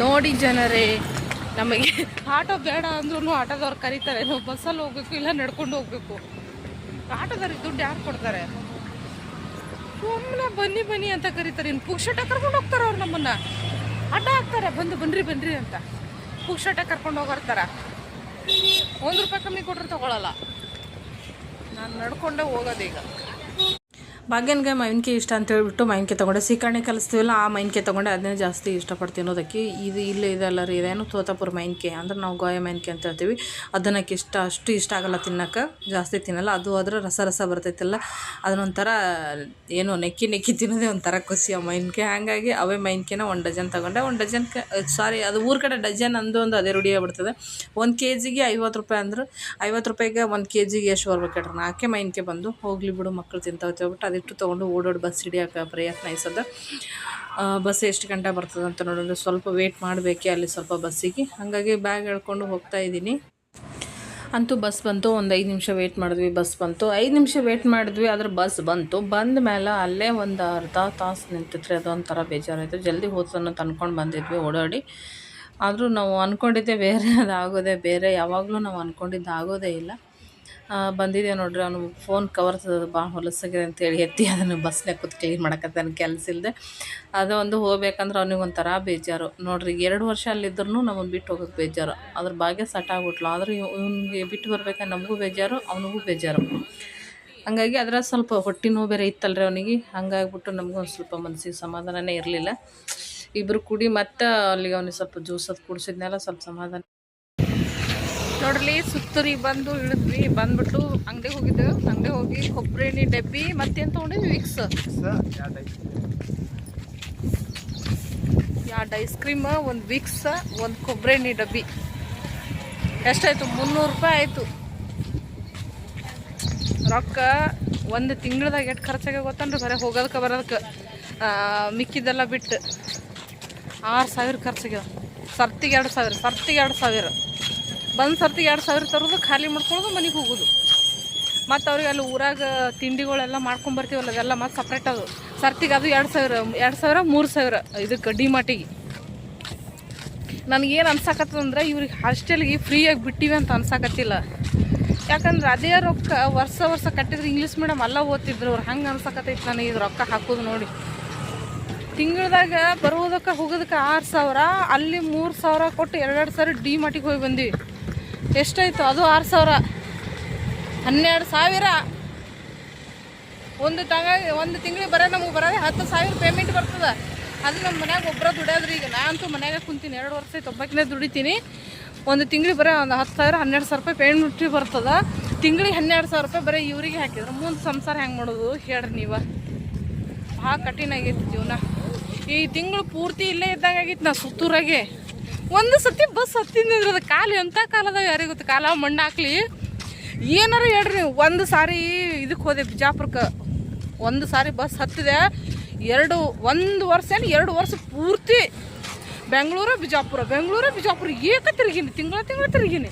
ನೋಡಿ ಜನರೇ, ನಮಗೆ ಆಟೋ ಬೇಡ ಅಂದ್ರೂ ಆಟೋದವ್ರು ಕರೀತಾರೆ. ನಾವು ಬಸ್ಸಲ್ಲಿ ಹೋಗ್ಬೇಕು, ಇಲ್ಲ ನಡ್ಕೊಂಡು ಹೋಗ್ಬೇಕು. ಆಟೋದವ್ರಿಗೆ ದುಡ್ಡು ಯಾರು ಕೊಡ್ತಾರೆ? ಸುಮ್ಮನೆ ಬನ್ನಿ ಬನ್ನಿ ಅಂತ ಕರೀತಾರೆ. ಇನ್ನು ಪುಕ್ಷಟ ಕರ್ಕೊಂಡು ಹೋಗ್ತಾರೆ ಅವ್ರು ನಮ್ಮನ್ನ. ಅಡ್ಡ ಹಾಕ್ತಾರೆ ಬಂದು ಬನ್ರಿ ಬನ್ರಿ ಅಂತ. ಪುಕ್ಷಟ ಕರ್ಕೊಂಡು ಹೋಗಿರ್ತಾರ ಒಂದು ರೂಪಾಯಿ ಕಮ್ಮಿ ಕೊಟ್ಟರು ತಗೊಳ್ಳಲ್ಲ ನಾನು ನಡ್ಕೊಂಡೇ ಹೋಗೋದೀಗ ಭಾಗ್ಯನ್ಗೆ ಮಾವಿನಕಾಯಿ ಇಷ್ಟ ಅಂತ ಹೇಳ್ಬಿಟ್ಟು ಮಾವಿನಕಾಯಿ ತೊಗೊಂಡೆ. ಸೀಕರಣೆ ಕಲಿಸ್ತೀವಲ್ಲ, ಆ ಮೈನ್ಕೆ ತೊಗೊಂಡೆ. ಅದನ್ನೇ ಜಾಸ್ತಿ ಇಷ್ಟಪಟ್ಟು ತಿನ್ನೋದಕ್ಕೆ ಇದು ಇಲ್ಲೇ ಇದೆಲ್ಲ ರೀ. ಇದೇನು ತೋತಾಪುರ ಮೈನ್ಕೆ ಅಂದ್ರೆ ನಾವು ಗೋಯ ಮಾವಿನಕಾಯಿ ಅಂತ ಹೇಳ್ತೀವಿ. ಅದನ್ನಕ್ಕೆ ಇಷ್ಟ, ಅಷ್ಟು ಇಷ್ಟ ಆಗಲ್ಲ ತಿನ್ನೋಕೆ ಜಾಸ್ತಿ ತಿನ್ನಲ್ಲ. ಅದು ಆದ್ರೆ ರಸ ರಸ ಬರ್ತೈತಲ್ಲ. ಅದನ್ನೊಂಥರ ಏನು ನೆಕ್ಕಿ ನೆಕ್ಕಿ ತಿನ್ನೋದೇ ಒಂಥರ ಖುಷಿ ಆ ಮೈನ್ಕೆ. ಹಾಗಾಗಿ ಅವೇ ಮೈನ್ಕೆನ ಒಂದು ಡಜನ್ ತೊಗೊಂಡೆ. ಒಂದು ಡಜನ್ ಸಾರಿ, ಅದು ಊರ ಕಡೆ ಡಜನ್ ಅಂದು ಒಂದು ಅದೇ ರೂಢಿ ಆಗ್ಬಿಡ್ತದೆ. ಒಂದು ಕೆ ಜಿಗೆ ಐವತ್ತು ರೂಪಾಯಿ ಅಂದ್ರೆ, ಐವತ್ತು ರೂಪಾಯಿಗೆ ಒಂದು ಕೆ ಜಿಗೆ ಎಷ್ಟು ಬರ್ಬೇಕು ಕೇಳ್ರಿ ನಾಲ್ಕೇ ಮೈನ್ಕೆ ಬಂದು ಹೋಗ್ಲಿ ಬಿಡು ಮಕ್ಕಳು ಹೋಗ್ಬಿಟ್ಟು ಹೇಳ್ಬಿಟ್ಟು ಅದಿಟ್ಟು ತೊಗೊಂಡು ಓಡೋಡಿ ಬಸ್ ಹಿಡಿಯೋಕೆ ಪ್ರಯತ್ನ ಇಸೋದು ಬಸ್ ಎಷ್ಟು ಗಂಟೆ ಬರ್ತದೆ ಅಂತ ನೋಡಿದ್ರೆ ಸ್ವಲ್ಪ ವೇಟ್ ಮಾಡಬೇಕೆ ಅಲ್ಲಿ ಸ್ವಲ್ಪ ಬಸ್ಸಿಗೆ ಹಾಗಾಗಿ ಬ್ಯಾಗ್ ಹೇಳ್ಕೊಂಡು ಹೋಗ್ತಾ ಇದ್ದೀನಿ. ಅಂತೂ ಬಸ್ ಬಂತು, ಒಂದು ಐದು ನಿಮಿಷ ವೇಟ್ ಮಾಡಿದ್ವಿ ಬಸ್ ಬಂತು. ಐದು ನಿಮಿಷ ವೇಟ್ ಮಾಡಿದ್ವಿ, ಆದರೆ ಬಸ್ ಬಂತು. ಬಂದ ಮೇಲೆ ಅಲ್ಲೇ ಒಂದು ಅರ್ಧ ತಾಸು ನಿಂತಿದ್ರೆ ಅದೊಂಥರ ಬೇಜಾರಾಯಿತು. ಜಲ್ದಿ ಹೋದ್ಸನ್ನು ತಂದ್ಕೊಂಡು ಬಂದಿದ್ವಿ ಓಡಾಡಿ. ಆದರೂ ನಾವು ಅಂದ್ಕೊಂಡಿದ್ದೆ ಬೇರೆ ಅದು ಆಗೋದೇ ಬೇರೆ. ಯಾವಾಗಲೂ ನಾವು ಅಂದ್ಕೊಂಡಿದ್ದು ಆಗೋದೇ ಇಲ್ಲ. ಬಂದಿದೆ ನೋಡ್ರಿ, ಅವನು ಫೋನ್ ಕವರ್ ಭಾಳ ಹೊಲಸಾಗಿದೆ ಅಂತೇಳಿ ಎತ್ತಿ ಅದನ್ನು ಬಸ್ನಾಗ ಕೂತ್ ಕ್ಲೀನ್ ಮಾಡಕತ್ತಾನ ಕೆಲಸ ಇಲ್ಲದೆ ಅದು ಒಂದು ಹೋಗ್ಬೇಕಂದ್ರೆ ಅವ್ನಿಗೆ ಬೇಜಾರು. ನೋಡ್ರಿ, ಎರಡು ವರ್ಷ ಅಲ್ಲಿದ್ರೂ ನಮ್ಮನ್ನು ಬಿಟ್ಟು ಹೋಗೋದು ಬೇಜಾರು. ಅದ್ರ ಭಾಗ್ಯ ಸಟ್ ಆಗ್ಬಿಟ್ಲು. ಆದ್ರೆ ಇವ್ನಿಗೆ ಬಿಟ್ಟು ಬರ್ಬೇಕಾದ್ರೆ ನಮಗೂ ಬೇಜಾರು, ಅವನಿಗೂ ಬೇಜಾರು. ಹಂಗಾಗಿ ಅದರ ಸ್ವಲ್ಪ ಹೊಟ್ಟೆ ನೋವು ಬೇರೆ ಇತ್ತಲ್ರಿ ಅವನಿಗೆ. ಹಂಗಾಗ್ಬಿಟ್ಟು ನಮಗೂ ಒಂದು ಸ್ವಲ್ಪ ಮನಸ್ಸಿಗೆ ಸಮಾಧಾನನೇ ಇರಲಿಲ್ಲ. ಇಬ್ಬರು ಕುಡಿ ಮತ್ತೆ ಅಲ್ಲಿಗೆ ಅವನಿಗೆ ಸ್ವಲ್ಪ ಜ್ಯೂಸ್ ಅದು ಕುಡಿಸಿದ್ನೆಲ್ಲ, ಸ್ವಲ್ಪ ಸಮಾಧಾನ ನೋಡ್ರಿ ಸುತ್ತರಿ ಬಂದು ಇಳಿದ್ವಿ. ಬಂದ್ಬಿಟ್ಟು ಅಂಗಡಿಗೆ ಹೋಗಿದ್ದೆವು. ಅಂಗಡಿ ಹೋಗಿ ಕೊಬ್ಬರಿ ಎಣ್ಣೆ ಡಬ್ಬಿ ಮತ್ತೇನು ತೊಗೊಂಡಿದ್ವಿ? ವಿಕ್ಸ್ ಎರಡು ಐಸ್ ಕ್ರೀಮ್ ಒಂದು ವಿಕ್ಸ್ ಒಂದು ಕೊಬ್ಬರಿ ಎಣ್ಣೆ ಡಬ್ಬಿ. ಎಷ್ಟಾಯ್ತು? ಮುನ್ನೂರು ರೂಪಾಯಿ ಆಯಿತು. ರೊಕ್ಕ ಒಂದು ತಿಂಗಳದಾಗ ಎಷ್ಟು ಖರ್ಚಾಗ ಗೊತ್ತನ್ರಿ? ಬರೀ ಹೋಗೋದಕ್ಕೆ ಬರೋದಕ್ಕೆ. ಮಿಕ್ಕಿದ್ದೆಲ್ಲ ಬಿಟ್ಟು ಆರು ಸಾವಿರ ಖರ್ಚಾಗ್ಯದ ಸರ್ತಿಗೆ ಎರಡು ಸಾವಿರ ಸರ್ತಿಗೆ ಎರಡು ಸಾವಿರ. ಬಂದು ಸರ್ತಿ ಎರಡು ಸಾವಿರ ತರೋದು ಖಾಲಿ ಮಾಡ್ಕೊಳ್ಳೋದು ಮನೆಗೆ ಹೋಗೋದು. ಮತ್ತು ಅವ್ರಿಗೆ ಅಲ್ಲಿ ಊರಾಗ ತಿಂಡಿಗಳೆಲ್ಲ ಮಾಡ್ಕೊಂಬರ್ತೀವಲ್ಲ ಅದೆಲ್ಲ ಮತ್ತು ಸಪ್ರೇಟ್ ಅದು. ಸರ್ತಿಗೆ ಅದು ಎರಡು ಸಾವಿರ ಎರಡು ಸಾವಿರ, ಮೂರು ಸಾವಿರ ಇದಕ್ಕೆ ಡಿಮಾಟಿಗೆ ನನಗೇನು ಅನ್ಸಕತ್ತದಂದ್ರೆ ಇವ್ರಿಗೆ ಹಾಸ್ಟೆಲ್ಗೆ ಫ್ರೀಯಾಗಿ ಬಿಟ್ಟಿವಿ ಅಂತ ಅನ್ಸಾಕತ್ತಿಲ್ಲ. ಯಾಕಂದ್ರೆ ಅದೇ ರೊಕ್ಕ ವರ್ಷ ವರ್ಷ ಕಟ್ಟಿದ್ರೆ ಇಂಗ್ಲೀಷ್ ಮೀಡಿಯಮ್ ಅಲ್ಲ ಓದ್ತಿದ್ರು, ಅವ್ರು ಹಂಗೆ ಅನ್ಸಕತ್ತೈತೆ ನನಗೆ ಇದು ರೊಕ್ಕ ಹಾಕೋದು ನೋಡಿ. ತಿಂಗಳದಾಗ ಬರುವುದಕ್ಕೆ ಹೋಗೋದಕ್ಕೆ ಆರು ಸಾವಿರ, ಅಲ್ಲಿ ಮೂರು ಸಾವಿರ ಕೊಟ್ಟು ಎರಡೆರಡು ಸಾವಿರ ಡಿ ಮಾಟಿಗೆ ಹೋಗಿ ಬಂದ್ವಿ. ಎಷ್ಟಾಯ್ತು? ಅದು ಆರು ಸಾವಿರ. ಹನ್ನೆರಡು ಸಾವಿರ. ಒಂದು ತಂಗ, ಒಂದು ತಿಂಗಳಿಗೆ ಬರೋ ನಮಗೆ ಬರೋದೇ ಹತ್ತು ಸಾವಿರ ಪೇಮೆಂಟ್ ಬರ್ತದೆ. ಅದು ನಮ್ಮ ಮನ್ಯಾಗ ಒಬ್ಬರ ದುಡಿಯೋದ್ರಿ ಈಗ. ನಾ ಅಂತೂ ಮನ್ಯಾಗ ಕುಂತೀನಿ. ಎರಡು ವರ್ಷ ಆಯ್ತು ಒಬ್ಬಾಕಿನೇ ದುಡಿತೀನಿ. ಒಂದು ತಿಂಗಳಿಗೆ ಬರೋ ಒಂದು ಹತ್ತು ಸಾವಿರ, ಹನ್ನೆರಡು ಸಾವಿರ ರೂಪಾಯಿ ಪೇಮೆಂಟ್ ಬರ್ತದೆ. ತಿಂಗಳಿಗೆ ಹನ್ನೆರಡು ಸಾವಿರ ರೂಪಾಯಿ ಬರೀ ಇವರಿಗೆ ಹಾಕಿದ್ರೆ. ಮುಂದೆ ಸಂಸಾರ ಹೆಂಗೆ ಮಾಡೋದು? ಹೇಳ್ರಿ ನೀವು. ಭಾಳ ಕಠಿಣ ಆಗೈತಿ ಜೀವನ. ಈ ತಿಂಗಳು ಪೂರ್ತಿ ಇಲ್ಲೇ ಇದ್ದಂಗೆ ಆಗೈತಿ ನಾ ಸುತ್ತೂರಾಗೆ. ಒಂದು ಸತಿ ಬಸ್ ಹತ್ತಿದ್ರೆ ಕಾಲು ಎಂಥ ಕಾಲದಾಗ ಯಾರಿಗೆ ಗೊತ್ತು? ಕಾಲ ಮಣ್ಣು ಹಾಕ್ಲಿ. ಏನಾರ ಹೇಳ್ರಿ ಒಂದು ಸಾರಿ ಇದಕ್ಕೆ ಹೋದೆ ಬಿಜಾಪುರಕ್ಕೆ ಒಂದು ಸಾರಿ ಬಸ್ ಹತ್ತಿದೆ. ಎರಡು, ಒಂದು ವರ್ಷ ಏನು ಎರಡು ವರ್ಷ ಪೂರ್ತಿ ಬೆಂಗಳೂರು, ಬಿಜಾಪುರ. ಬೆಂಗಳೂರು, ಬಿಜಾಪುರ ಏಕ ತಿರುಗಿನಿ, ತಿಂಗಳ ತಿಂಗಳ ತಿರುಗಿನಿ.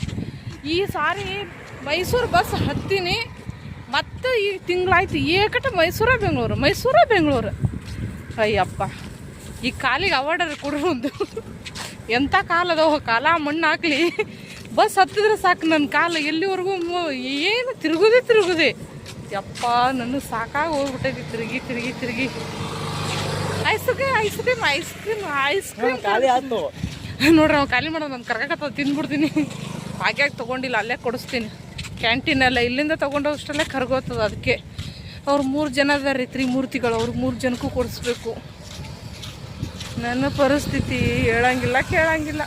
ಈ ಸಾರಿ ಮೈಸೂರು ಬಸ್ ಹತ್ತೀನಿ. ಮತ್ತೆ ಈ ತಿಂಗಳಾಯ್ತು ಏಕಟ ಮೈಸೂರ, ಬೆಂಗಳೂರು. ಮೈಸೂರ, ಬೆಂಗಳೂರು. ಅಯ್ಯಪ್ಪ. ಈ ಕಾಲಿಗೆ ಅವಾರ್ಡರ್ ಒಂದು. ಎಂಥ ಕಾಲ ಅದಾವ ಕಾಲ ಮಣ್ಣು ಹಾಕ್ಲಿ. ಬಸ್ ಹತ್ತಿದ್ರೆ ಸಾಕು ನನ್ನ ಕಾಲ. ಎಲ್ಲಿವರೆಗೂ ಏನು ತಿರುಗುದೇ ತಿರುಗುದೇ. ಯಪ್ಪ ನನ್ನ ಸಾಕಾಗಿ ಹೋಗ್ಬಿಟ್ಟೈತಿ. ತಿರುಗಿ ತಿರುಗಿ ತಿರುಗಿ. Ice cream ice cream ice cream ice cream ಖಾಲಿ ಆಯ್ತು ನೋಡ್ರಿ ನಾವು ಖಾಲಿ ಮಾಡೋದು ನಾನು ಕರ್ಕತ್ತ ತಿಂದ್ಬಿಡ್ತೀನಿ ಹಾಗೆ ತೊಗೊಂಡಿಲ್ಲ ಅಲ್ಲೇ ಕೊಡಿಸ್ತೀನಿ. ಕ್ಯಾಂಟೀನಲ್ಲ ಇಲ್ಲಿಂದ ತೊಗೊಂಡೋಷ್ಟಲ್ಲೇ ಕರ್ಗೋತದ ಅದಕ್ಕೆ. ಅವ್ರು ಮೂರು ಜನ ಅದಾರ ರೀ ತ್ರಿಮೂರ್ತಿಗಳು. ಅವ್ರು ಮೂರು ಜನಕ್ಕೂ ಕೊಡಿಸ್ಬೇಕು. ನನ್ನ ಪರಿಸ್ಥಿತಿ ಹೇಳಂಗಿಲ್ಲ, ಕೇಳಂಗಿಲ್ಲ.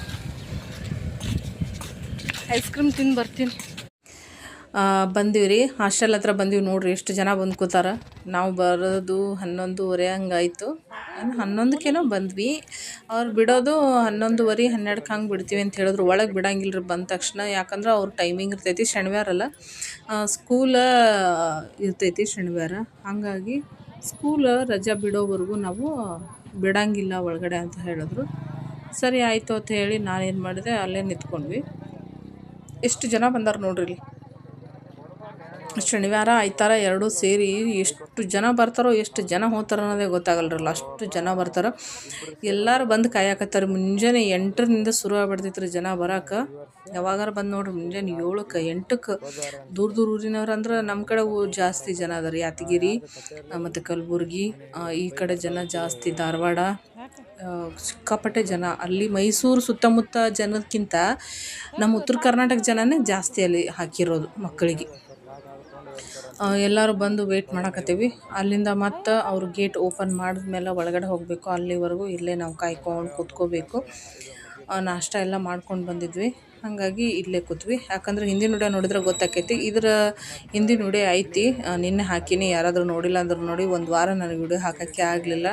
ಐಸ್ ಕ್ರೀಮ್ ತಿಂದು ಬರ್ತೀನಿ. ಬಂದೀವಿ ರೀ ಹಾಸ್ಟೆಲ್ ಹತ್ರ ಬಂದೀವಿ ನೋಡ್ರಿ, ಎಷ್ಟು ಜನ ಬಂದು ಕೂತಾರ. ನಾವು ಬರೋದು ಹನ್ನೊಂದುವರೆ ಹಂಗಾಯ್ತು. ಹನ್ನೊಂದಕ್ಕೇನೋ ಬಂದ್ವಿ. ಅವ್ರು ಬಿಡೋದು ಹನ್ನೊಂದುವರೆ ಹನ್ನೆರಡಕ್ಕೆ ಹಂಗೆ ಬಿಡ್ತೀವಿ ಅಂತ ಹೇಳಿದ್ರು. ಒಳಗೆ ಬಿಡಂಗಿಲ್ಲ ಬಂದ ತಕ್ಷಣ. ಯಾಕಂದ್ರೆ ಅವ್ರ ಟೈಮಿಂಗ್ ಇರ್ತೈತಿ ಶನಿವಾರ ಅಲ್ಲ. ಸ್ಕೂಲ ಇರ್ತೈತಿ ಶನಿವಾರ. ಹಾಗಾಗಿ ಸ್ಕೂಲ್ ರಜಾ ಬಿಡೋವರೆಗೂ ನಾವು ಬಿಡಂಗಿಲ್ಲ ಒಳಗಡೆ ಅಂತ ಹೇಳಿದ್ರು. ಸರಿ ಆಯಿತು ಅಂತ ಹೇಳಿ ನಾನೇನು ಮಾಡಿದೆ, ಅಲ್ಲೇ ನಿಂತ್ಕೊಂಡ್ವಿ. ಎಷ್ಟು ಜನ ಬಂದಾರ ನೋಡ್ರಿ ಇಲ್ಲಿ? ಶನಿವಾರ, ಆಯ್ತಾರ ಎರಡೂ ಸೇರಿ ಎಷ್ಟು ಜನ ಬರ್ತಾರೋ, ಎಷ್ಟು ಜನ ಹೋಗ್ತಾರೋ ಅನ್ನೋದೇ ಗೊತ್ತಾಗಲ್ರಲ್ಲ. ಅಷ್ಟು ಜನ ಬರ್ತಾರೋ. ಎಲ್ಲರೂ ಬಂದು ಕಾಯಕತ್ತಾರೆ. ಮುಂಜಾನೆ ಎಂಟರಿಂದ ಶುರು ಆಗ್ಬಿಡ್ತೈತ್ರಿ ಜನ ಬರೋಕೆ. ಯಾವಾಗಾರ ಬಂದು ನೋಡ್ರಿ ಮುಂಜಾನೆ ಏಳಕ್ಕೆ, ಎಂಟಕ್ಕೆ ದೂರ ದೂರ ಊರಿನವ್ರು ಅಂದ್ರೆ ನಮ್ಮ ಕಡೆ ಜಾಸ್ತಿ ಜನ ಅದಾರ ಯಾತಗಿರಿ ಮತ್ತು ಕಲಬುರ್ಗಿ ಈ ಕಡೆ ಜನ ಜಾಸ್ತಿ ಧಾರವಾಡ ಸಿಕ್ಕಾಪಟ್ಟೆ ಜನ. ಅಲ್ಲಿ ಮೈಸೂರು ಸುತ್ತಮುತ್ತ ಜನಕ್ಕಿಂತ ನಮ್ಮ ಉತ್ತರ ಕರ್ನಾಟಕ ಜನನೇ ಜಾಸ್ತಿ ಅಲ್ಲಿ ಹಾಕಿರೋದು ಮಕ್ಕಳಿಗೆ. ಎಲ್ಲರೂ ಬಂದು ವೇಟ್ ಮಾಡಕತ್ತೀವಿ. ಅಲ್ಲಿಂದ ಮತ್ತೆ ಅವ್ರ ಗೇಟ್ ಓಪನ್ ಮಾಡಿದ್ಮೇಲೆ ಒಳಗಡೆ ಹೋಗಬೇಕು. ಅಲ್ಲಿವರೆಗೂ ಇಲ್ಲೇ ನಾವು ಕಾಯ್ಕೊಂಡು ಕೂತ್ಕೋಬೇಕು. ನಾಷ್ಟ ಎಲ್ಲ ಮಾಡ್ಕೊಂಡು ಬಂದಿದ್ವಿ. ಹಾಗಾಗಿ ಇಲ್ಲೇ ಕೂತ್ವಿ. ಯಾಕಂದ್ರೆ ಹಿಂದಿನ ವಿಡಿಯೋ ನೋಡಿದ್ರೆ ಗೊತ್ತಾಕೈತಿ ಇದರ ಹಿಂದಿನ ವಿಡಿಯೋ ಐತಿ. ನಿನ್ನೆ ಹಾಕೀನಿ ಯಾರಾದರೂ ನೋಡಿಲ್ಲ ಅಂದ್ರೆ ನೋಡಿ ಒಂದು ವಾರ ನನಗೆ ವಿಡಿಯೋ ಹಾಕೋಕ್ಕೆ ಆಗಲಿಲ್ಲ.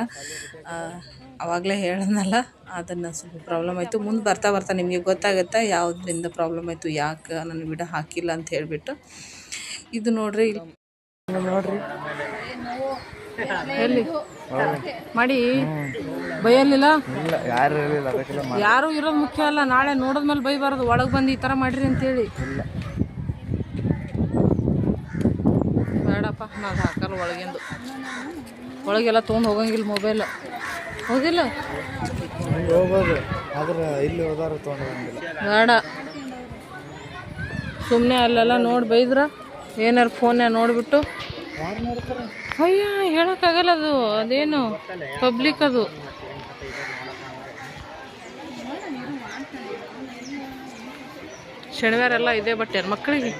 ಆವಾಗಲೇ ಹೇಳೋದಲ್ಲ ಅದನ್ನು ಸ್ವಲ್ಪ ಪ್ರಾಬ್ಲಮ್ ಆಯಿತು. ಮುಂದೆ ಬರ್ತಾ ಬರ್ತಾ ನಿಮಗೆ ಗೊತ್ತಾಗುತ್ತೆ ಯಾವುದರಿಂದ ಪ್ರಾಬ್ಲಮ್ ಆಯಿತು ಯಾಕೆ ನನ್ನ ವಿಡಿಯೋ ಹಾಕಿಲ್ಲ ಅಂತ ಹೇಳಿಬಿಟ್ಟು. ಇದು ನೋಡ್ರಿ ಇಲ್ಲಿ ನೋಡ್ರಿ. ಎಲ್ಲಿ ಮಾಡಿ ಬೈಯಲ್ಲಿಲ್ಲ ಇಲ್ಲ ಯಾರು ಇರಲಿಲ್ಲ ಅದಕ್ಕೆಲ್ಲ ಮಾ- ಯಾರು ಇರೋದು ಮುಖ್ಯ ಅಲ್ಲ ನಾಳೆ ನೋಡಿದ್ಮೇಲೆ ಬೈಬಾರ್ದು ಒಳಗೆ ಬಂದು ಈ ಥರ ಮಾಡ್ರಿ ಅಂತೇಳಿ. ಇಲ್ಲ. ಬೇಡಪ್ಪ ನಾವು ಹಾಕಲ್ಲ ಒಳಗಿಂದು. ಒಳಗೆಲ್ಲ ತೊಗೊಂಡು ಹೋಗಂಗಿಲ್ಲ ಮೊಬೈಲ್ ಹೋಗಿಲ್ಲ? ಹಂಗೆ ಹೋಗ್ಬೋದು ಆದ್ರೆ ಇಲ್ಲಿ ಹೋದಾರ ತೊಗೊಂಡಿಲ್ಲ ಬೇಡ. ಸುಮ್ಮನೆ ಅಲ್ಲೆಲ್ಲ ನೋಡಿ ಬೈದ್ರ ಏನಾರು ಫೋನ್ಯಾಗ ನೋಡಿಬಿಟ್ಟು. ಯಾರು ನೋಡ್ತಾರೆ? ಅಯ್ಯ ಹೇಳೋಕ್ಕಾಗಲ್ಲ ಅದು ಅದೇನು ಪಬ್ಲಿಕ್ ಅದು. ಶನಿವಾರ ಎಲ್ಲ ಇದೆ ಬಟ್ಟೆ ಮಕ್ಕಳಿಗೆ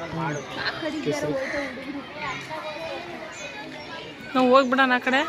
ನಾವು ಹೋಗ್ಬಿಡೋಣ ಆ ಕಡೆ.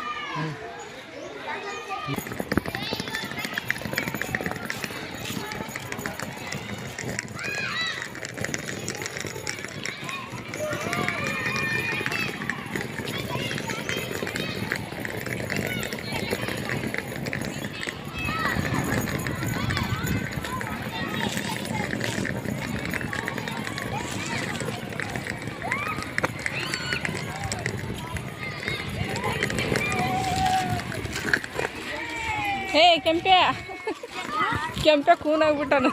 ಕೆಂಪೆ ಕೆಂಪೆ ಕೂನಾಗ್ಬಿಟ್ಟನು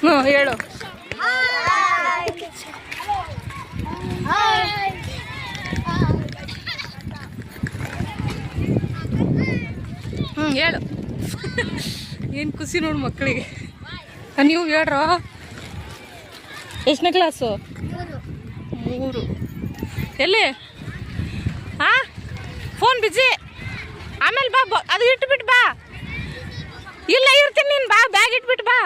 ಹ್ಞೂ ಹೇಳು. ಹ್ಞೂ ಹೇಳು. ಏನು ಖುಷಿ ನೋಡು ಮಕ್ಕಳಿಗೆ ನೀವು ಹೇಳ್ರೋ? ಎಷ್ಟನೇ ಕ್ಲಾಸು ಮೂರು. ಎಲ್ಲಿ? ಹಾಂ ಫೋನ್ ಬಿಜಿ ಆಮೇಲೆ ಬಾ ಅದು ಇಟ್ಬಿಟ್ಟು ಬಾ. ಇಲ್ಲ ಇರ್ತೀನಿ ನೀನು ಬಾ ಬ್ಯಾಗ್ ಇಟ್ಬಿಟ್ಟು ಬಾ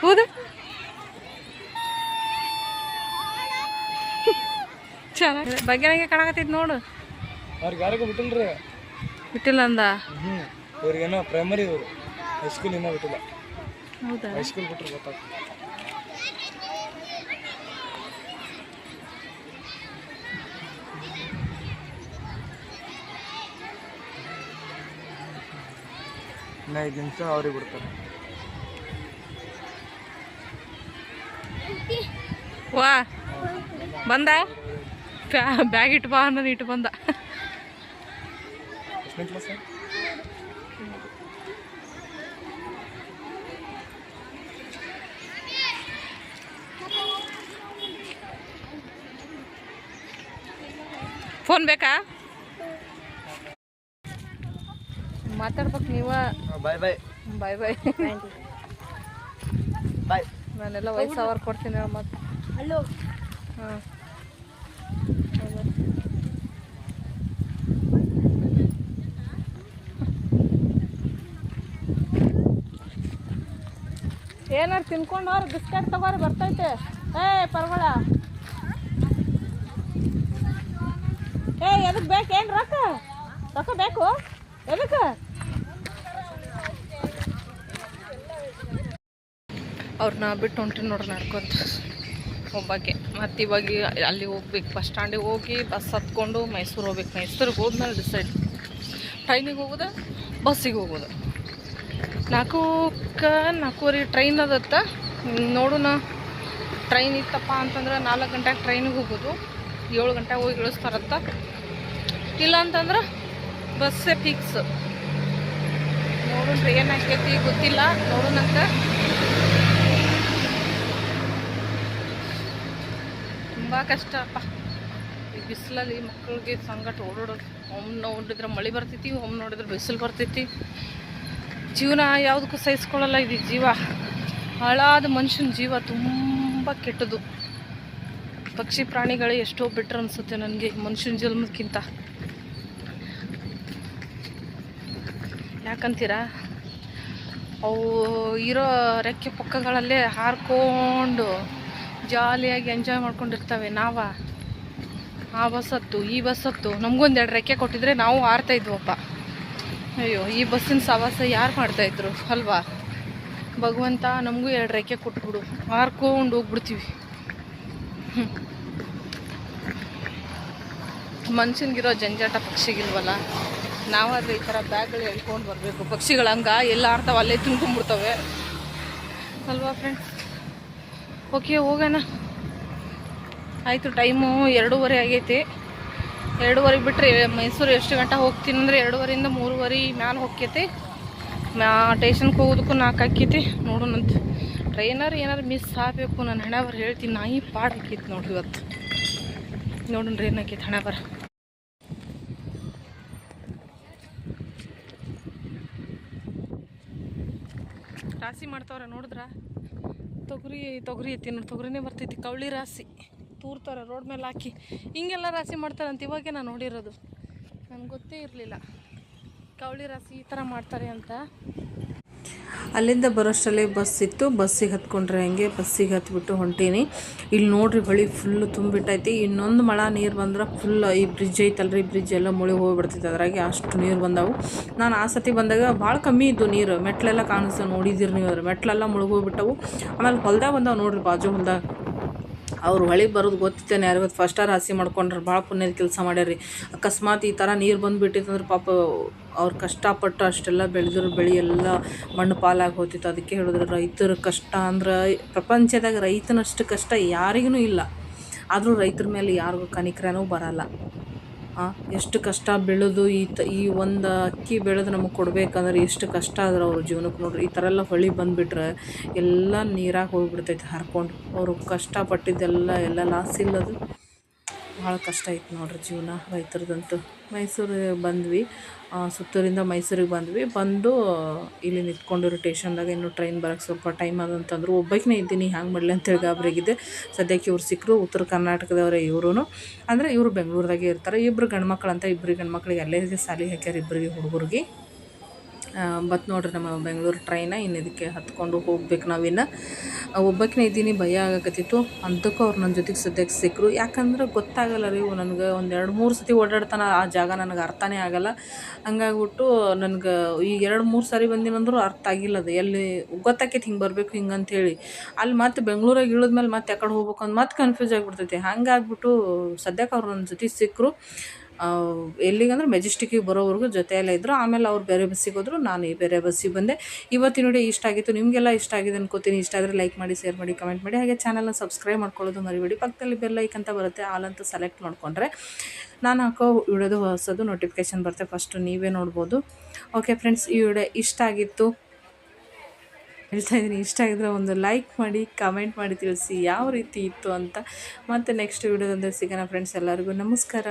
ಹೌದಾ ಚೆನ್ನಾಗಿ ಬಗ್ಗೆ ಕಾಣಕತ್ತೈತಿ ನೋಡು. ಅವ್ರಿಗೆ ಯಾರಿಗೂ ಬಿಟ್ಟಿಲ್ರಿ ಬಿಟ್ಟಿಲ್ಲ ಅಂದ? ಹ್ಞೂ ಇವ್ರಿಗೇನೋ ಪ್ರೈಮರಿ ಇವರು. ಹೈಸ್ಕೂಲ್ ಇನ್ನೂ ಬಿಟ್ಟಿಲ್ಲ. ಹೌದಾ? ಹೈಸ್ಕೂಲ್ ಬಿಟ್ಟರು ಗೊತ್ತಾಗ್ತದೆ. ಇನ್ನು ಐದು ನಿಮಿಷ ಅವ್ರಿಗೆ ಬಿಡ್ತಾರೆ. ವಾ. ಬಂದ? ಬ್ಯಾಗ್ ಇಟ್ಟು ಬಾ ಅನ್ನೋದು ಇಟ್ಟು ಬಂದ. ಫೋನ್ ಬೇಕಾ? ಮಾತಾಡ್ಬೇಕು ನೀವ. ಬಾಯ್ ಬಾಯ್. ಬಾಯ್ ಬಾಯ್. ಬಾಯ್. ನಾನೆಲ್ಲ ವಯಸ್ಸು ಅವರ್ ಕೊಡ್ತೀನಿ ಮತ್ತೆ ಹಲೋ ಹಾಂ. ಏನಾರು ತಿನ್ಕೊಂಡು ಹೋರಿ ಬಿಸ್ಕೆಟ್ ತಗೋರಿ ಬರ್ತೈತೆ. ಏ ಪರ್ಗಳ ಏ ಎದಕ್ಕೆ ಬೇಕು? ಏನು ರೊಕ್ಕ? ರೊಕ್ಕ ಬೇಕು? ಎದಕ್ಕೆ ಅವ್ರನ್ನ ಬಿಟ್ಟು ಹೊಂಟ್ರಿ ನೋಡ್ರಿ ನಡ್ಕೊಂತ. ಒಬ್ಬಾಕೆ. ಮತ್ತು ಇವಾಗ ಅಲ್ಲಿ ಹೋಗ್ಬೇಕು, ಬಸ್ ಸ್ಟ್ಯಾಂಡಿಗೆ ಹೋಗಿ ಬಸ್ ಹತ್ಕೊಂಡು ಮೈಸೂರು ಹೋಗ್ಬೇಕು. ಮೈಸೂರಿಗೆ ಹೋದ್ಮೇಲೆ ಡಿಸೈಡ್ ಟ್ರೈನಿಗೆ ಹೋಗೋದ ಬಸ್ಸಿಗೆ ಹೋಗೋದು? ನಾಲ್ಕೂಕ ನಾಲ್ಕೂವರೆ ಟ್ರೈನ್ ಅದತ್ತ ನೋಡೋಣ. ಟ್ರೈನ್ ಇತ್ತಪ್ಪ ಅಂತಂದ್ರೆ ನಾಲ್ಕು ಗಂಟೆಗೆ ಟ್ರೈನಿಗೆ ಹೋಗೋದು. ಏಳು ಗಂಟೆಗೆ ಹೋಗಿ ಇಳಿಸ್ತಾರತ್ತ. ಇಲ್ಲ ಅಂತಂದ್ರೆ ಬಸ್ಸೇ ಫಿಕ್ಸ್ ನೋಡೋಣ್ರಿ ಆಕೈತಿ ಗೊತ್ತಿಲ್ಲ. ನೋಡೋಣಂತ ತುಂಬ ಕಷ್ಟಪ್ಪ ಈ ಬಿಸಿಲಲ್ಲಿ ಮಕ್ಕಳಿಗೆ ಸಂಗಟ ಓಡಾಡೋದು. ಒಮ್ಮೆ ನೋಡಿದ್ರೆ ಮಳೆ ಬರ್ತೈತಿ ಒಮ್ಮೆ ನೋಡಿದ್ರೆ ಬಿಸಿಲು ಬರ್ತೈತಿ ಜೀವನ ಯಾವುದಕ್ಕೂ ಸಹಿಸ್ಕೊಳ್ಳಲ್ಲ, ಇದು ಜೀವ. ಹಾಳಾದ ಮನುಷ್ಯನ ಜೀವ ತುಂಬ ಕೆಟ್ಟದು. ಪಕ್ಷಿ ಪ್ರಾಣಿಗಳು ಎಷ್ಟೋ ಬೆಟ್ರ್ ಅನಿಸುತ್ತೆ ನನಗೆ, ಮನುಷ್ಯನ ಜನ್ಮಕ್ಕಿಂತ ಯಾಕಂತೀರಾ? ಅವು ಇರೋ ರೆಕ್ಕೆ ಪಕ್ಕಗಳಲ್ಲೇ ಹಾರ್ಕೊಂಡು ಜಾಲಿಯಾಗಿ ಎಂಜಾಯ್ ಮಾಡ್ಕೊಂಡಿರ್ತವೆ ನಾವ. ಆ ಬಸ್ ಹತ್ತು ಈ ಬಸ್ ಹತ್ತು ನಮಗೊಂದು ಎರಡು ರೆಕ್ಕೆ ಕೊಟ್ಟಿದ್ರೆ ನಾವು ಹಾರ್ತಾ ಇದ್ವಪ್ಪ. ಅಯ್ಯೋ, ಈ ಬಸ್ಸಿನ ಸವಾಸ ಯಾರು ಮಾಡ್ತಾಯಿದ್ರು ಅಲ್ವಾ? ಭಗವಂತ ನಮಗೂ ಎರಡು ರೆಕ್ಕೆ ಕೊಟ್ಬಿಡು. ಹಾರ್ಕೊಂಡು ಹೋಗ್ಬಿಡ್ತೀವಿ. ಹ್ಮ್. ಮನ್ಷನ್ಗಿರೋ ಜಂಜಾಟ ಪಕ್ಷಿಗಿಲ್ವಲ್ಲ? ನಾವಾದ್ರೆ ಈ ಥರ ಬ್ಯಾಗ್ಗಳು ಎಳ್ಕೊಂಡು ಬರಬೇಕು. ಪಕ್ಷಿಗಳು ಹಂಗ ಎಲ್ಲ ಆಡ್ತಾವೆ, ಅಲ್ಲೇ ತಿನ್ಕೊಂಡ್ಬಿಡ್ತವೆ ಅಲ್ವಾ ಫ್ರೆಂಡ್ಸ್ ಓಕೆ ಹೋಗೋಣ. ಆಯಿತು ಟೈಮು ಎರಡೂವರೆ ಆಗೈತಿ. ಎರಡೂವರೆ ಬಿಟ್ಟರೆ ಮೈಸೂರು ಎಷ್ಟು ಗಂಟೆ ಹೋಗ್ತೀನಿ ಅಂದರೆ ಎರಡೂವರೆಯಿಂದ ಮೂರುವರೆ ಮ್ಯಾಲೆ ಹೋಗ್ತೈತಿ ಮ್ಯಾ ಟೇಷನ್ಗೆ ಹೋಗೋದಕ್ಕೂ ನಾಲ್ಕು ಹಾಕೈತಿ ನೋಡೋಣಂತ ಟ್ರೈನರ್ ಏನಾರು ಮಿಸ್ ಆಗಬೇಕು ನಾನು ಹಣೆ ಬರ ಹೇಳ್ತೀನಿ. ನಾಯಿ ಪಾಡ್ ಹಾಕೈತಿ ನೋಡ್ರಿ ಇವತ್ತು. ನೋಡೋಣ್ರಿ ಏನಾಕೈತಿ ಹಣೆ ಬರ. ರಾಸಿ ಮಾಡ್ತಾವ್ರೆ ನೋಡಿದ್ರ? ತೊಗರಿ ತೊಗರಿ ಐತಿ ತೊಗರಿನೇ ಬರ್ತೈತಿ, ಕವಳಿ ರಾಶಿ ತೂರ್ತಾರೆ, ರೋಡ್ ಮೇಲೆ ಹಾಕಿ. ಹಿಂಗೆಲ್ಲ ರಾಶಿ ಮಾಡ್ತಾರಂತ ಇವಾಗೆ ನಾನು ನೋಡಿರೋದು. ನನಗೆ ಗೊತ್ತೇ ಇರಲಿಲ್ಲ. ಕವಳಿ ರಾಶಿ ಈ ಥರ ಮಾಡ್ತಾರೆ ಅಂತ. ಅಲ್ಲಿಂದ ಬರೋಷ್ಟರಲ್ಲಿ ಬಸ್ ಇತ್ತು. ಬಸ್ಸಿಗೆ ಹತ್ಕೊಂಡ್ರೆ ಹಂಗೆ? ಬಸ್ಸಿಗೆ ಹತ್ಬಿಟ್ಟು ಹೊಂಟೀನಿ. ಇಲ್ಲಿ ನೋಡ್ರಿ ಹೊಳಿ ಫುಲ್ಲು ತುಂಬಿಟ್ಟೈತಿ. ಇನ್ನೊಂದು ಮಳೆ ನೀರು ಬಂದ್ರೆ ಫುಲ್ ಈ ಬ್ರಿಡ್ಜ್ ಐತಲ್ರಿ ಬ್ರಿಡ್ಜ್ ಎಲ್ಲ ಮುಳುಗಿ ಹೋಗ್ಬಿಡ್ತೈತೆ. ಅದ್ರಾಗೆ ಅಷ್ಟು ನೀರು ಬಂದವು. ನಾನು ಆ ಸತಿ ಬಂದಾಗ ಭಾಳ ಕಮ್ಮಿ ಇದ್ದು ನೀರು. ಮೆಟ್ಲೆಲ್ಲ ಕಾಣಿಸ್ತು, ನೋಡಿದಿರಿ ನೀವು ಅದ್ರ. ಮೆಟ್ಲೆಲ್ಲ ಮುಳುಗೋಗ್ಬಿಟ್ಟವು ಆಮೇಲೆ ಹೊಲ್ದಾಗ ಬಂದವು ನೋಡ್ರಿ, ಬಾಜು ಹೊಲ್ದಾಗ. ಅವ್ರು ಹೊಳಿ ಬರೋದು ಗೊತ್ತಿತ್ತೇನೆ ಯಾರು ಫಸ್ಟ್ ಫಸ್ಟಾರ ಹಸಿ ಮಾಡ್ಕೊಂಡ್ರೆ, ಭಾಳ ಪುಣ್ಯದ ಕೆಲಸ ಮಾಡ್ಯಾರ್ರಿ. ಅಕಸ್ಮಾತ್ ಈ ಥರ ನೀರು ಬಂದುಬಿಟ್ಟಿತ್ತಂದ್ರೆ ಪಾಪ ಅವ್ರು ಕಷ್ಟಪಟ್ಟು ಅಷ್ಟೆಲ್ಲ ಬೆಳೆದಿರೋ ಬೆಳೆ ಎಲ್ಲ ಮಣ್ಣು ಪಾಲಾಗಿ ಹೋಗ್ತಿತ್ತು. ಅದಕ್ಕೆ ಹೇಳಿದ್ರೆ ರೈತರ ಕಷ್ಟ ಅಂದ್ರೆ ಪ್ರಪಂಚದಾಗ ರೈತನಷ್ಟು ಕಷ್ಟ ಯಾರಿಗೂ ಇಲ್ಲ. ಆದರೂ ರೈತರ ಮೇಲೆ ಯಾರಿಗೂ ಕನಿಕರನೂ ಬರಲ್ಲ. ಎಷ್ಟು ಕಷ್ಟ ಬೆಳೆದು, ಈ ತ, ಈ ಒಂದು ಅಕ್ಕಿ ಬೆಳೆದು ನಮಗೆ ಕೊಡ್ಬೇಕಂದ್ರೆ ಎಷ್ಟು ಕಷ್ಟ ಆದ್ರೆ ಅವ್ರ ಜೀವನಕ್ಕೆ ನೋಡ್ರಿ. ಈ ಥರ ಎಲ್ಲ ಹೊಳಿ ಬಂದುಬಿಟ್ರೆ ಎಲ್ಲ ನೀರಾಗಿ ಹೋಗ್ಬಿಡ್ತೈತೆ, ಹರ್ಕೊಂಡು. ಅವರು ಕಷ್ಟಪಟ್ಟಿದ್ದೆಲ್ಲ ಎಲ್ಲ ಲಾಸ್ ಇಲ್ಲದು. ಭಾಳ ಕಷ್ಟ ಇತ್ತು ನೋಡ್ರಿ ಜೀವನ ರೈತರದಂತೂ. ಮೈಸೂರಿಗೆ ಬಂದ್ವಿ. ಸುತ್ತೂರಿಂದ ಮೈಸೂರಿಗೆ ಬಂದ್ವಿ. ಬಂದು ಇಲ್ಲಿ ನಿಂತ್ಕೊಂಡಿರೋ ಟೇಷನ್ದಾಗ ಇನ್ನೂ ಟ್ರೈನ್ ಬರೋಕ್ಕೆ ಸ್ವಲ್ಪ ಟೈಮ್ ಅದಂತಂದ್ರು ಒಬ್ಬಾಕಿನೇ ಇದ್ದೀನಿ, ಹ್ಯಾಂಗೆ ಮಾಡಲಿ ಅಂತೇಳಿ ಗಾಬರಿಗಿದ್ದೆ ಸದ್ಯಕ್ಕೆ ಇವ್ರು ಸಿಕ್ಕರು ಉತ್ತರ ಕರ್ನಾಟಕದವರೇ ಇವರು ಅಂದರೆ ಇವರು ಬೆಂಗಳೂರದಾಗೆ ಇರ್ತಾರೆ. ಇಬ್ಬರು ಗಂಡ್ಮಕ್ಳು ಅಂತ ಇಬ್ಬರಿಗೆ ಗಂಡ್ಮಕ್ಳಿಗೆ ಅಲ್ಲೇ ಸಾಲಿ ಹಾಕ್ಯಾರ ಇಬ್ಬರಿಗೆ ಹುಡುಗರಿಗೆ. ಬತ್ ನೋಡ್ರಿ ನಮ್ಮ ಬೆಂಗಳೂರು ಟ್ರೈನ ಇನ್ನು ಇದಕ್ಕೆ ಹತ್ಕೊಂಡು ಹೋಗ್ಬೇಕು ನಾವಿನ್ನು. ಒಬ್ಬಕ್ಕಿನ ಇದ್ದೀನಿ, ಭಯ ಆಗಕತ್ತಿತ್ತು. ಅಂತಕ್ಕೂ ಅವ್ರು ನನ್ನ ಜೊತೆಗೆ ಸದ್ಯಕ್ಕೆ ಸಿಕ್ಕರು ಯಾಕಂದ್ರೆ ಗೊತ್ತಾಗಲ್ಲ ರೀ ನನಗೆ ಒಂದು ಎರಡು ಮೂರು ಸತಿ ಓಡಾಡ್ತಾನೆ, ಆ ಜಾಗ ನನಗೆ ಅರ್ಥನೇ ಆಗಲ್ಲ. ಹಂಗಾಗ್ಬಿಟ್ಟು ನನಗೆ ಈಗ ಎರಡು ಮೂರು ಸಾರಿ ಬಂದಿನಂದ್ರೂ ಅರ್ಥ ಆಗಿಲ್ಲ ಅದು ಎಲ್ಲಿ ಗೊತ್ತಾಕೈತಿ ಹಿಂಗೆ ಬರಬೇಕು, ಹಿಂಗೆ ಅಂತೇಳಿ. ಅಲ್ಲಿ ಮತ್ತೆ ಬೆಂಗಳೂರಾಗ ಇಳಿದ್ಮೇಲೆ ಮತ್ತೆ ಯಾಕಡೆ ಹೋಗ್ಬೇಕು ಅಂತ ಮತ್ತೆ ಕನ್ಫ್ಯೂಸ್ ಆಗಿಬಿಡ್ತೈತಿ. ಹಂಗಾಗ್ಬಿಟ್ಟು ಸದ್ಯಕ್ಕೆ ಅವ್ರು ನನ್ನ ಜೊತೆ ಸಿಕ್ಕರು ಎಲ್ಲಿಗಂದ್ರೆ ಮೆಜೆಸ್ಟಿಕ್ಕಿಗೆ ಬರೋವರೆಗೂ ಜೊತೆಯಲ್ಲೇ ಇದ್ದರು ಆಮೇಲೆ ಅವ್ರು ಬೇರೆ ಬಸ್ಸಿಗೆ ಹೋದರು, ನಾನು ಈ ಬೇರೆ ಬಸ್ಸಿಗೆ ಬಂದೆ. ಇವತ್ತಿನ ನೋಡಿ ಇಷ್ಟ ಆಗಿತ್ತು, ನಿಮಗೆಲ್ಲ ಇಷ್ಟ ಆಗಿದೆ ಅನ್ಕೋತೀನಿ. ಇಷ್ಟ ಆದರೆ ಲೈಕ್ ಮಾಡಿ ಶೇರ್ ಮಾಡಿ ಕಮೆಂಟ್ ಮಾಡಿ. ಹಾಗೆ ಚಾನಲ್ನ ಸಬ್ಸ್ಕ್ರೈಬ್ ಮಾಡ್ಕೊಳ್ಳೋದು ಮರಿಬೇಡಿ. ಪಕ್ಕದಲ್ಲಿ ಬೆಲ್ ಲೈಕ್ ಅಂತ ಬರುತ್ತೆ ಆಲ್ ಅಂತ ಸೆಲೆಕ್ಟ್ ಮಾಡಿಕೊಂಡ್ರೆ ನಾನು ಹಾಕೋ ವಿಡಿಯೋದು, ಹೊಸದು ನೋಟಿಫಿಕೇಶನ್ ಬರುತ್ತೆ. ಫಸ್ಟು ನೀವೇ ನೋಡ್ಬೋದು. ಓಕೆ ಫ್ರೆಂಡ್ಸ್ ಈ ವಿಡಿಯೋ ಇಷ್ಟ ಆಗಿತ್ತು. ಹೇಳ್ತಾ ಇದ್ದೀನಿ, ಇಷ್ಟ ಆಗಿದ್ರೆ ಒಂದು ಲೈಕ್ ಮಾಡಿ ಕಮೆಂಟ್ ಮಾಡಿ, ತಿಳಿಸಿ ಯಾವ ರೀತಿ ಇತ್ತು ಅಂತ. ಮತ್ತು ನೆಕ್ಸ್ಟ್ ವಿಡಿಯೋದಂದರೆ ಸಿಗೋಣ ಫ್ರೆಂಡ್ಸ್ ಎಲ್ಲರಿಗೂ ನಮಸ್ಕಾರ.